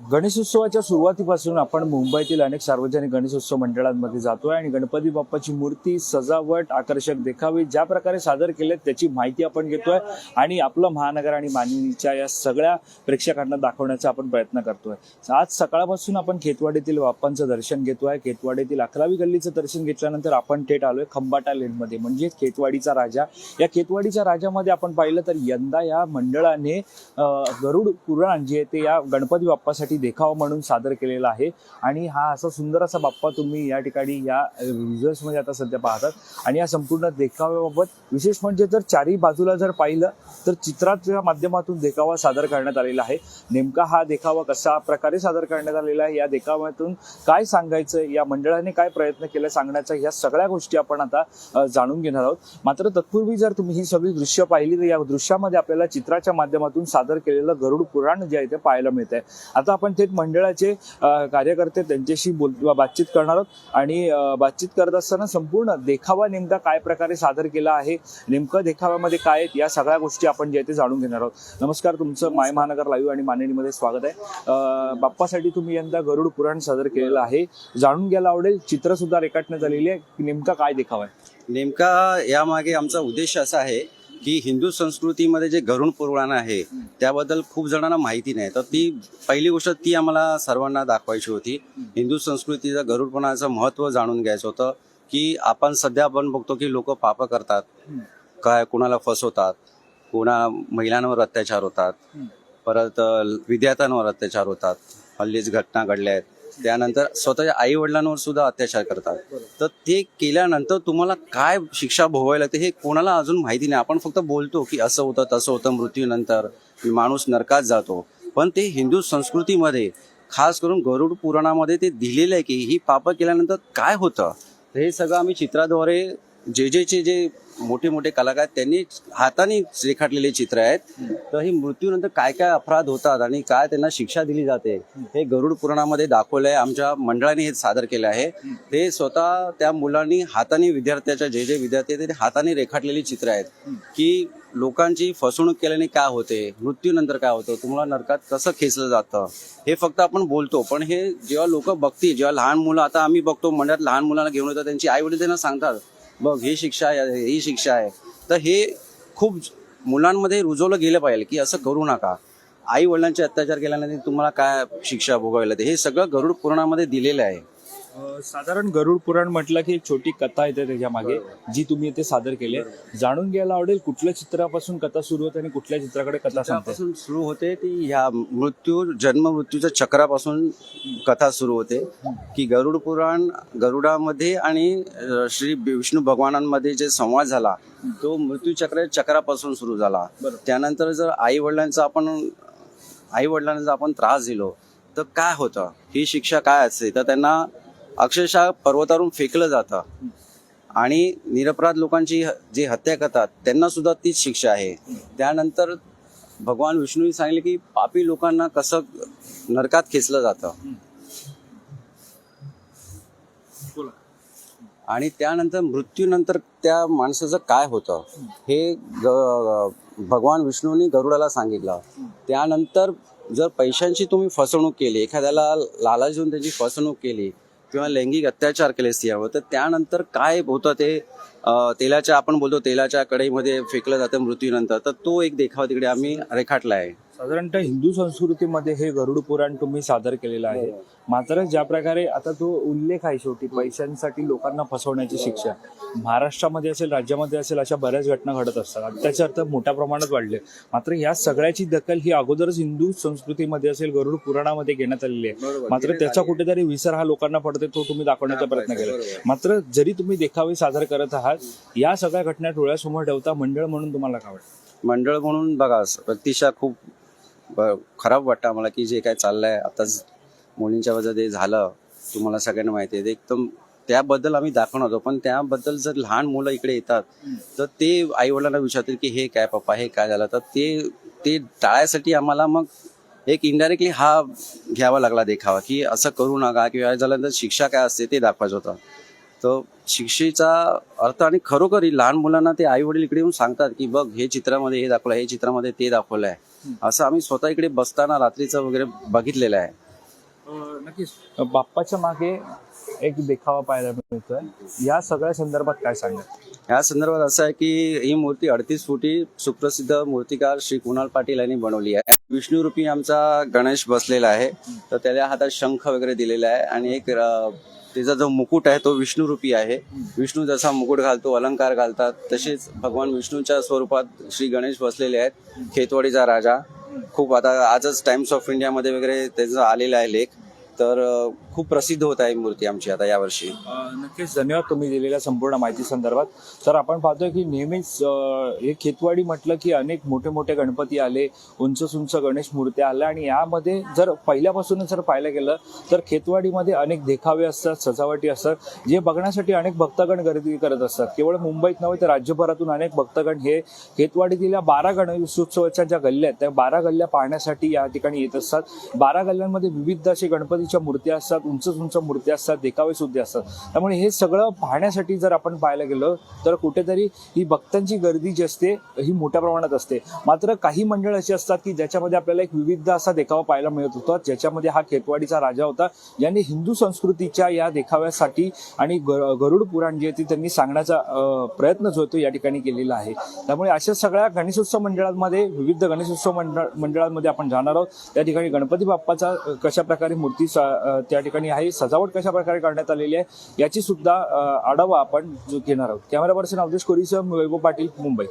गणेशोत्सवाच्या सुरुवातीपासून आपण मुंबईतील अनेक सार्वजनिक गणेशोत्सव मंडळांमध्ये जातोय आणि गणपती बाप्पाची मूर्ती सजावट आकर्षक देखावे ज्या प्रकारे सादर केले त्याची माहिती आपण घेतोय आणि आपलं महानगर आणि माननीच्या या सगळ्या प्रेक्षकांना दाखवण्याचा आपण प्रयत्न करतोय. आज सकाळपासून आपण खेतवाडीतील बाप्पांचं दर्शन घेतोय. खेतवाडीतील अकरावी गल्लीचं दर्शन घेतल्यानंतर आपण थेट आलोय खंबाटा लेनमध्ये म्हणजे खेतवाडीचा राजा. या खेतवाडीच्या राजामध्ये आपण पाहिलं तर यंदा या मंडळाने गरुड पुराण जे ते या गणपती बाप्पासाठी देखावा म्हणून सादर केलेला आहे. आणि हा असा सुंदर असा बाप्पा तुम्ही या ठिकाणी या व्हिज्युअल्समध्ये आता सध्या पाहतात. आणि या संपूर्ण देखाव्याबाबत विशेष म्हणजे जर चारी बाजूला जर पाहिलं तर चित्राच्या माध्यमातून देखावा सादर करण्यात आलेला आहे. नेमका हा देखावा कशा प्रकारे सादर करण्यात आलेला आहे? या देखाव्यातून काय सांगायचं? या मंडळाने काय प्रयत्न केला सांगण्याचा? ह्या सगळ्या गोष्टी आपण आता जाणून घेणार आहोत. मात्र तत्पूर्वी जर तुम्ही ही सगळी दृश्य पाहिली तर या दृश्यामध्ये आपल्याला चित्राच्या माध्यमातून सादर केलेलं गरुड पुराण जे आहे ते पाहायला मिळत आहे आता आपण थेट मंडळाचे कार्यकर्ते त्यांच्याशी बोल बातचीत करणार आहोत. आणि बातचीत करत असताना संपूर्ण देखावा नेमका काय प्रकारे सादर केला आहे नेमकं देखाव्यामध्ये काय आहेत या सगळ्या गोष्टी आपण जे आहे ते जाणून घेणार आहोत. नमस्कार तुमचं माय महानगर लाईव्ह आणि माननीमध्ये स्वागत आहे. बाप्पासाठी तुम्ही यंदा गरुड पुराण सादर केलेलं आहे. जाणून घ्यायला आवडेल चित्र सुद्धा रेखाटण्यात आलेली आहे की नेमका काय देखावा आहे? नेमका यामागे आमचा उद्देश असा आहे की हिंदू संस्कृतीमध्ये जे गरुड पुराण आहे त्याबद्दल खूप जणांना माहिती नाही. तर ती पहिली गोष्ट ती आम्हाला सर्वांना दाखवायची होती. हिंदू संस्कृतीचं गरुडपणाचं महत्त्व जाणून घ्यायचं होतं की आपण सध्या आपण बघतो की लोक पाप करतात. काय कुणाला फसवतात कुणा महिलांवर अत्याचार होतात परत विद्यार्थ्यांवर अत्याचार होतात. हल्लीच घटना घडल्या आहेत. त्यानंतर स्वतःच्या आई वडिलांवर सुद्धा अत्याचार करतात. तर ते केल्यानंतर तुम्हाला काय शिक्षा भोगावी लागते हे कोणाला अजून माहिती नाही. आपण फक्त बोलतो की असं होतं तसं होतं मृत्यूनंतर माणूस नरकात जातो. पण ते हिंदू संस्कृतीमध्ये खास करून गरुड पुराणामध्ये ते दिलेलं आहे की ही पापं केल्यानंतर काय होतं? हे सगळं आम्ही चित्राद्वारे जे जेचे जे मोठे मोठे कलाकार आहेत त्यांनी हाताने रेखाटलेले चित्र आहेत. तर ही मृत्यूनंतर काय काय अपराध होतात आणि काय त्यांना शिक्षा दिली जाते हे गरुड पुराणामध्ये दाखवलं आहे आमच्या मंडळाने हे सादर केलं आहे. ते स्वतः त्या मुलांनी हाताने विद्यार्थ्याच्या जे जे विद्यार्थी आहेत ते हाताने रेखाटलेली चित्र आहेत की लोकांची फसवणूक केल्याने काय होते मृत्यूनंतर काय होतं तुम्हाला नरकात कसं खेचलं जातं हे फक्त आपण बोलतो. पण हे जेव्हा लोक बघतील जेव्हा लहान मुलं आता आम्ही बघतो मंडळात लहान मुलांना घेऊन येतात त्यांची आई वडील त्यांना सांगतात बघ ही शिक्षा आहे ही शिक्षा आहे. तर हे खूप मुलांमध्ये रुजवलं गेलं पाहिजे की असं करू नका. आई वडिलांचे अत्याचार केल्यानंतर तुम्हाला काय शिक्षा भोगावी लागते? हे सगळं गरुड पुराणामध्ये दिलेलं आहे. साधारण गरुड पुराण म्हटलं की एक छोटी कथा येते त्याच्यामागे जी तुम्ही इथे सादर केली आहे. जाणून घ्यायला आवडेल कुठल्या चित्रापासून कथा सुरू होते आणि कुठल्या चित्राकडे कथा सांगते. त्यापासून सुरू होते ती ह्या मृत्यू जन्म मृत्यूच्या चक्रापासून कथा सुरू होते. की गरुड पुराण गरुडामध्ये आणि अ, श्री विष्णू भगवानांमध्ये जे संवाद झाला तो मृत्यू चक्र चक्रापासून सुरू झाला. बरोबर. त्यानंतर जर आई वडिलांचा आपण आई वडिलांना जर आपण त्रास दिलो तर काय होतं? ही शिक्षा काय असते तर त्यांना अक्षरशः पर्वतावरून फेकलं जातं. आणि निरपराध लोकांची जी जे हत्या करतात त्यांना सुद्धा तीच शिक्षा आहे. त्यानंतर भगवान विष्णूने सांगितले की पापी लोकांना कसं नरकात खेचलं जातं. आणि त्यानंतर मृत्यूनंतर त्या माणसाचं काय होतं हे भगवान विष्णूंनी गरुडाला सांगितलं. त्यानंतर जर पैशांची तुम्ही फसवणूक केली एखाद्याला लालच देऊन त्याची फसवणूक केली किंवा लैंगिक अत्याचार केले स्त्रियावर तर त्यानंतर काय होतं ते तेलाच्या आपण बोलतो तेलाच्या कढईमध्ये फेकलं जातं मृत्यूनंतर. तर तो एक देखावा तिकडे आम्ही रेखाटला आहे. साधारणतः हिंदू संस्कृतीमध्ये हे गरुड पुराण तुम्ही सादर केलेलं आहे. मात्र ज्या प्रकारे आता तो उल्लेख आहे शेवटी पैशांसाठी लोकांना फसवण्याची शिक्षा. महाराष्ट्रामध्ये असेल राज्यामध्ये असेल अशा बऱ्याच घटना घडत असतात. अत्याचार तर मोठ्या प्रमाणात वाढले. मात्र या सगळ्याची दखल ही अगोदरच हिंदू संस्कृतीमध्ये असेल गरुड पुराणामध्ये घेण्यात आलेली आहे. मात्र त्याचा कुठेतरी विसर हा लोकांना पडते तो तुम्ही दाखवण्याचा प्रयत्न केला. मात्र जरी तुम्ही देखावे सादर करत आहात या सगळ्या घटना डोळ्यासमोर ठेवता मंडळ म्हणून तुम्हाला काय वाटतं? मंडळ म्हणून बघा अतिशय खूप खराब वाटतं आम्हाला की जे काय चाललंय आताच मुलींच्या वजा ते झालं तुम्हाला सगळ्यांना माहिती आहे. ते एकदम त्याबद्दल आम्ही दाखवणार होतो पण त्याबद्दल जर लहान मुलं इकडे येतात तर ते आई वडिलांना विचारतील की हे काय पप्पा हे काय झालं? तर ते ते टाळायसाठी आम्हाला मग एक इनडायरेक्टली हा घ्यावा लागला देखावा की असं करू नका किंवा झाल्यानंतर शिक्षा काय असते ते दाखवायचं होतं. तर शिक्षेचा अर्थ आणि खरोखर लहान मुलांना ते आई वडील इकडे येऊन सांगतात की बघ हे चित्रामध्ये हे दाखवलं हे चित्रामध्ये ते दाखवलं आहे. असं आम्ही स्वतः इकडे बसताना रात्रीचं वगैरे बघितलेलं आहे. नक्कीच. बाप्पाच्या मागे एक देखावा पाहायला मिळतोय. या सगळ्या संदर्भात काय सांगा या संदर्भात असं आहे की ही मूर्ती अडतीस फुटी सुप्रसिद्ध मूर्तिकार श्री कुणाल पाटील यांनी बनवली आहे. विष्णुरूपी आमचा गणेश बसलेला आहे. तर त्याला हातात शंख वगैरे दिलेला आहे आणि एक तिचा त्याचा जो मुकुट आहे तो विष्णुरूपी आहे. विष्णू जसा मुकुट घालतो अलंकार घालतात तसेच भगवान विष्णूच्या स्वरूपात श्री गणेश बसलेले आहेत खेतवाडीचा राजा. खूप आता आजच टाइम्स ऑफ इंडियामध्ये वगैरे त्याचा आलेला आहे लेख. तर खूप प्रसिद्ध होत आहे मूर्ती आमची आता यावर्षी. नक्कीच धन्यवाद तुम्ही दिलेल्या संपूर्ण माहिती संदर्भात. तर आपण पाहतोय की नेहमीच हे खेतवाडी म्हटलं की अनेक मोठे मोठे गणपती आले उंच उंच गणेश मूर्त्या आल्या आणि यामध्ये जर पहिल्यापासूनच जर पाहायला गेलं तर खेतवाडीमध्ये अनेक देखावे असतात सजावटी असतात जे बघण्यासाठी अनेक भक्तगण गर्दी करत असतात. केवळ मुंबईत नव्हे तर राज्यभरातून अनेक भक्तगण हे खेतवाडीतील या बारा गणेशोत्सवाच्या ज्या गल्ल्या आहेत त्या बारा गल्ल्या पाहण्यासाठी या ठिकाणी येत असतात. बारा गल्ल्यांमध्ये विविध असे गणपतीच्या मूर्त्या असतात उंच उंच मूर्ती असतात देखावे सुद्धा असतात. त्यामुळे हे सगळं पाहण्यासाठी जर आपण पाहायला गेलो तर कुठेतरी ही भक्तांची गर्दी जी असते ही मोठ्या प्रमाणात असते. मात्र काही मंडळ अशी असतात की ज्याच्यामध्ये आपल्याला एक विविध असा देखावा पाहायला मिळत होता. ज्याच्यामध्ये हा खेतवाडीचा राजा होता. ज्यांनी हिंदू संस्कृतीच्या या देखाव्यासाठी आणि ग- गरुड पुराण जे आहे ते त्यांनी सांगण्याचा प्रयत्न जो होतो तो या ठिकाणी केलेला आहे. त्यामुळे अशा सगळ्या गणेशोत्सव मंडळांमध्ये विविध गणेशोत्सव मंडळ मंडळांमध्ये आपण जाणार आहोत. त्या ठिकाणी गणपती बाप्पाचा कशा प्रकारे मूर्ती त्या ठिकाणी आहे. सजावट कशा प्रकारे करण्यात आलेली आहे याची सुद्धा आढावा आपण जो घेणार आहोत. कॅमेरा पर्सन अवधेश कोरीसह वैभव पाटील मुंबई.